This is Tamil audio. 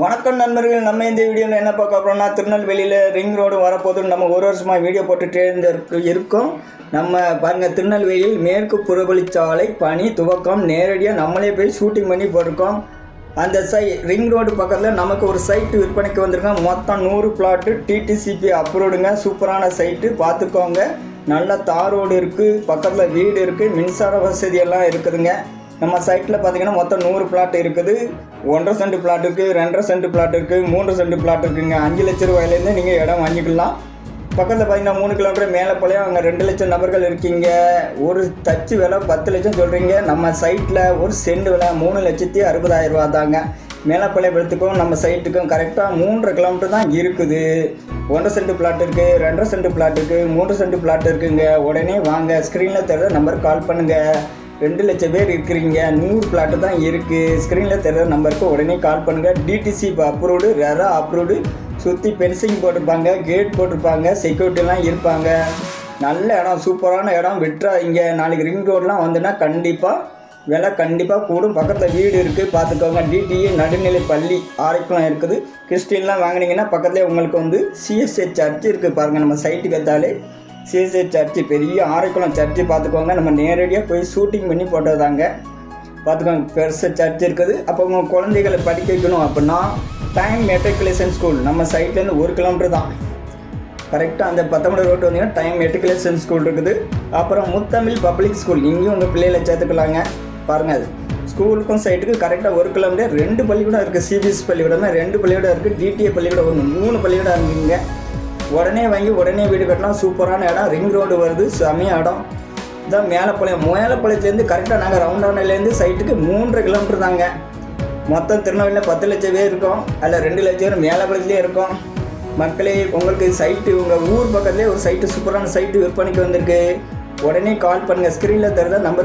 வணக்கம் நண்பர்கள் நம்ம இந்த வீடியோவில் என்ன பார்க்க போகிறோம்னா திருநெல்வேலியில் ரிங் ரோடு வரப்போது நம்ம ஒரு வருஷமாக வீடியோ போட்டுகிட்டே இருந்து இருக்கோம். நம்ம பாருங்கள் திருநெல்வேலியில் மேற்கு புறவழிச்சாலை பணி துவக்கம். நேரடியாக நம்மளே போய் ஷூட்டிங் பண்ணி போட்டிருக்கோம். அந்த சை ரிங் ரோடு பக்கத்தில் நமக்கு ஒரு சைட்டு விற்பனைக்கு வந்திருக்கோம் மொத்தம் நூறு பிளாட்டு டிடிசிபி அப்ரூவ்டுங்க சூப்பரான சைட்டு பார்த்துக்கோங்க. நல்ல தார் ரோடு இருக்குது பக்கத்தில் வீடு இருக்குது மின்சார வசதி எல்லாம் இருக்குதுங்க. நம்ம சைட்டில் பார்த்தீங்கன்னா மொத்தம் நூறு பிளாட் இருக்குது. ஒன்றரை சென்ட் பிளாட் இருக்குது ரெண்டரை சென்ட் பிளாட் இருக்குது மூன்று சென்ட் பிளாட் இருக்குங்க. அஞ்சு லட்ச ரூபாயிலேருந்து நீங்கள் இடம் வாங்கிக்கலாம். பக்கத்தில் பார்த்தீங்கன்னா மூணு கிலோமீட்டர் மேலே அங்கே ரெண்டு லட்சம் நபர்கள் இருக்கீங்க. ஒரு தச்சு விலை பத்து லட்சம் சொல்கிறீங்க நம்ம சைட்டில் ஒரு சென்ட் விலை மூணு லட்சத்தி அறுபதாயிரம் ரூபா தாங்க. மேலப்பாளையத்துக்கும் நம்ம சைட்டுக்கும் கரெக்டாக மூன்றரை கிலோமீட்டர் தான் இருக்குது. ஒன்றரை சென்ட் பிளாட் இருக்குது ரெண்டரை சென்ட் பிளாட் இருக்குது மூன்று சென்ட் பிளாட் இருக்குங்க. உடனே வாங்க ஸ்க்ரீனில் தெரிஞ்ச நம்பருக்கு கால் பண்ணுங்கள் ரெண்டு லட்சம் பேர் இருக்கிறீங்க. நூறு பிளாட்டு தான் இருக்குது ஸ்க்ரீனில் தர நம்பருக்கு உடனே கால் பண்ணுங்கள் டிடிசி இப்போ அப்ரூவ்டு ரெரா அப்ரூவ்டு சுற்றி பென்சிங் போட்டிருப்பாங்க கேட் போட்டிருப்பாங்க செக்யூரிட்டிலாம் இருப்பாங்க. நல்ல இடம் சூப்பரான இடம். விட்டுறாதீங்க. நாளைக்கு ரிங் ரோட்லாம் வந்துன்னா கண்டிப்பாக விலை கண்டிப்பாக கூடும். பக்கத்தில் வீடு இருக்குது பார்த்துக்கோங்க. டிடிஏ நடுநிலை பள்ளி ஆரைக்குளம் இருக்குது. கிறிஸ்டின்லாம் வாங்குனீங்கன்னா பக்கத்துலேயே உங்களுக்கு வந்து சிஎஸ்ஏ சர்ச் இருக்குது பாருங்கள் நம்ம சைட்டுக்கு எடுத்தாலே சிஎஸ்ஐ சர்ச்சு பெரிய ஆரைக்குளம் சர்ச்சு பார்த்துக்கோங்க. நம்ம நேரடியாக போய் ஷூட்டிங் பண்ணி போட்டதாங்க பார்த்துக்கோங்க பெருசாக சர்ச் இருக்குது. அப்போ உங்கள் குழந்தைகளை படிக்க வைக்கணும். அப்படின்னா டைம் மெட்ரிகுலேஷன் ஸ்கூல் நம்ம சைட்லேருந்து ஒரு கிலோமீட்டர் தான். கரெக்டாக அந்த பத்தொம்பது ரோட்டு வந்தீங்கன்னா டைம் மெட்ரிகுலேஷன் ஸ்கூல் இருக்குது. அப்புறம் முத்தமிழ் பப்ளிக் ஸ்கூல் இங்கேயும் உங்கள் பிள்ளைகளை சேர்த்துக்கலாங்க. பாருங்கள் அது ஸ்கூலுக்கும் சைட்டுக்கு கரெக்டாக ஒரு கிலோமீட்டர் ரெண்டு பள்ளிக்கூடம் இருக்குது சிபிஎஸ் பள்ளிக்கூடமே ரெண்டு பள்ளிக்கூடம் இருக்குது டிடிஏ பள்ளிக்கூடம் ஒன்று மூணு பள்ளிக்கூடம் இருக்குங்க உடனே வாங்கி உடனே வீடு கட்டலாம் சூப்பரான இடம். ரிங் ரோடு வருது செமைய இடம். இதான் மேலப்பாளையம். மேலப்பாளையத்துலேருந்து கரெக்டாக நாங்கள் ரவுண்டானிலேருந்து சைட்டுக்கு மூன்றரை கிலோமீட்டர் தாங்க. மொத்தம் திருநெல்வேலியில் பத்து லட்சம் பேர் இருக்கோம். அதில் ரெண்டு லட்சம் பேர் மேலப்பாளையத்துலேயே இருக்கோம். மக்களே உங்களுக்கு சைட்டு உங்கள் ஊர் பக்கத்துலேயே ஒரு சைட்டு சூப்பரான சைட்டு விற்பனைக்கு வந்திருக்கு. உடனே கால் பண்ணுங்கள் ஸ்க்ரீனில் தருத நம்பர்